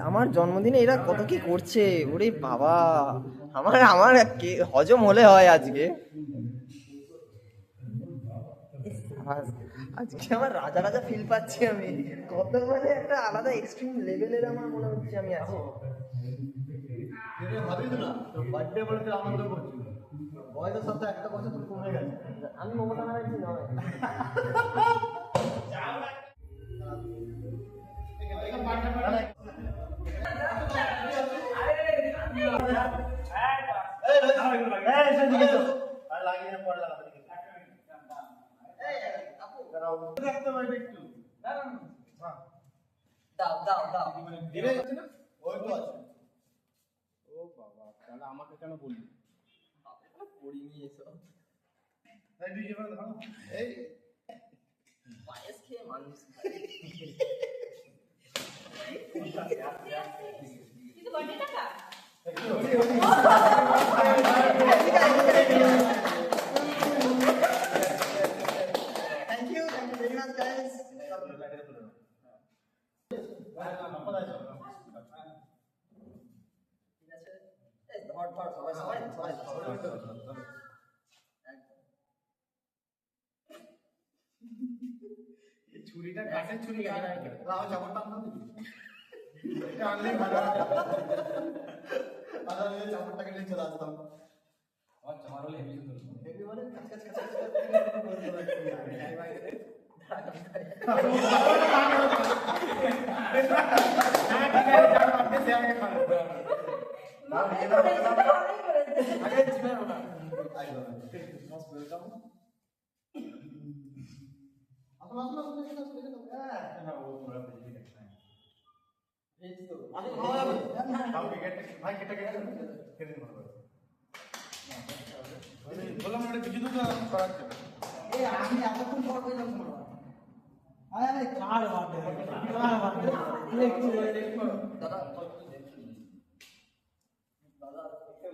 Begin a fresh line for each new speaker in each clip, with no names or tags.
আমার জন্মদিনে এরা কত কি করছে? ওরে বাবা। আমার আমার হজম হলে হয় আজকে? আজকে আমার রাজা রাজা ফিল পাচ্ছি আমি। কত মানে একটা আলাদা এক্সট্রিম লেভেলের আমার মনে হচ্ছে আমি আছি।
বার্থডে বলে তুই আনন্দ করছিস বয়সের সাথে একটা বছর তোর কমে গেছে।
আমি মমতা ব্যানার্জি নয়।
তো।
দাও দাও দাও।
তো ও বাবা তাহলে আমাকে কেন বললি? তুই যেভাবে দেখো এই।
পায়েস খেয়ে মানুষ। থ্যাংক সবাই
ছুরিটা কাঠের ছুরি চাপড়টা আনতে দিবি এটা আনলেই ভালো নিয়ে চাপড়টা কেটে চলে আসতাম মানে বললাম এটা কিছু তো করার জন্য
আমি এতক্ষণ পর কইলাম শোনো
আরে, কার বার্থডে? কার একটু একটু
দাদা
পছন্দ লিখে প্র্যাকটিসটা কর এই ছবি কিন্তু আসেনি আধার কার্ড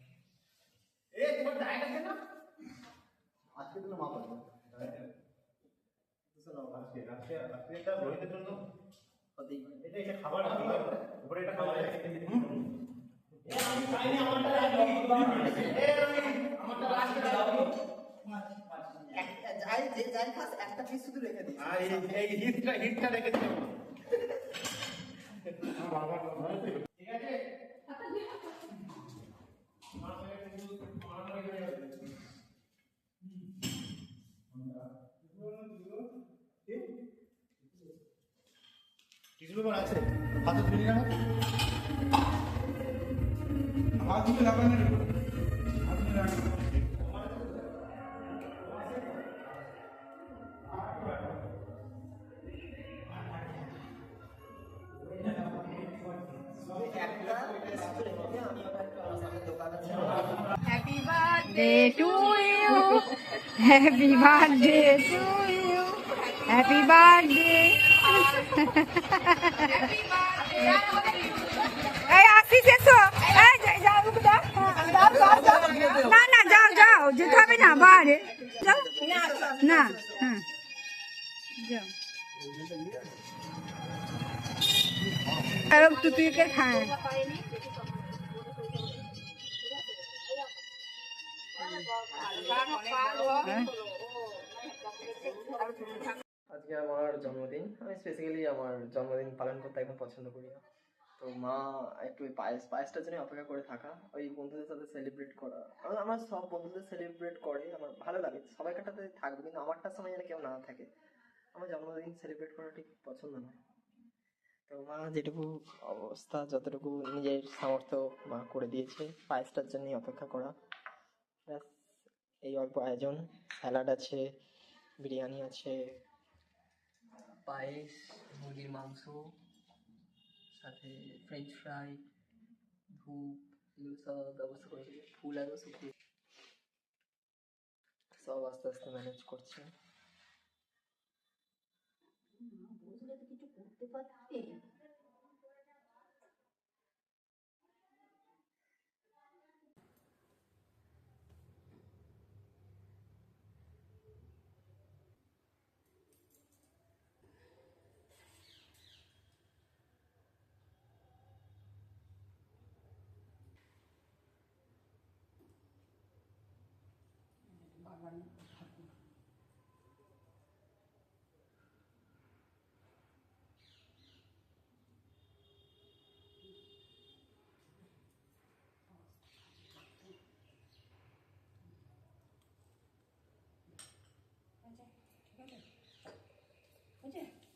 এ
তোমার ডায়েট আছে না? আজকে তো মা পাবে শোনো আজকে আজকে আজকে এটা রোহিতের জন্য এটা এটা খাবার আছে। উপরে এটা খাবার
যাই যে যাই খাস একটা পিস শুধু রেখে
আর এই এই হিটটা হিটটা রেখে দিও ঠিক আছে? হাত
দিয়ে লাগানো হাত দিয়ে লাগানো
birthday to you. Happy birthday to you. Happy birthday. ए आशीष ऐ ए जाओ रुक जा ना ना जाओ जाओ जिता भी ना बाहर जाओ ना हाँ जाओ अरे तू तू क्या खाए
আজকে আমার জন্মদিন। আমি স্পেসিক্যালি আমার জন্মদিন পালন করতে একদম পছন্দ করি না। তো মা একটু ওই পায়েস পায়েসটার জন্য অপেক্ষা করে থাকা, ওই বন্ধুদের সাথে সেলিব্রেট করা। আমার- সব বন্ধুদের সেলিব্রেট করে, আমার ভালো লাগে। সবাই কাটাতে থাকবে, কিন্তু আমারটার সময় যেন কেউ না থাকে। আমার জন্মদিন সেলিব্রেট করা ঠিক পছন্দ নয় তো মা যেটুকু অবস্থা, যতটুকু নিজের সামর্থ্য মা করে দিয়েছে, পায়েসটার জন্যই অপেক্ষা করা। ব্যাস। এই অল্প আয়োজন। স্যালাড আছে বিরিয়ানি আছে। পায়েস মুরগির মাংস সাথে ফ্রেঞ্চ ফ্রাই ধূপ এগুলো সব ব্যবস্থা করেছে। ফুল আরও শুকিয়ে সব আস্তে আস্তে ম্যানেজ করছে।
কিছু করতে পারতে?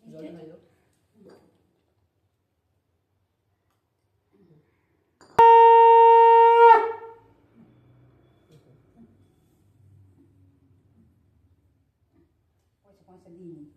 나는 맞아요. พาะสลีนี่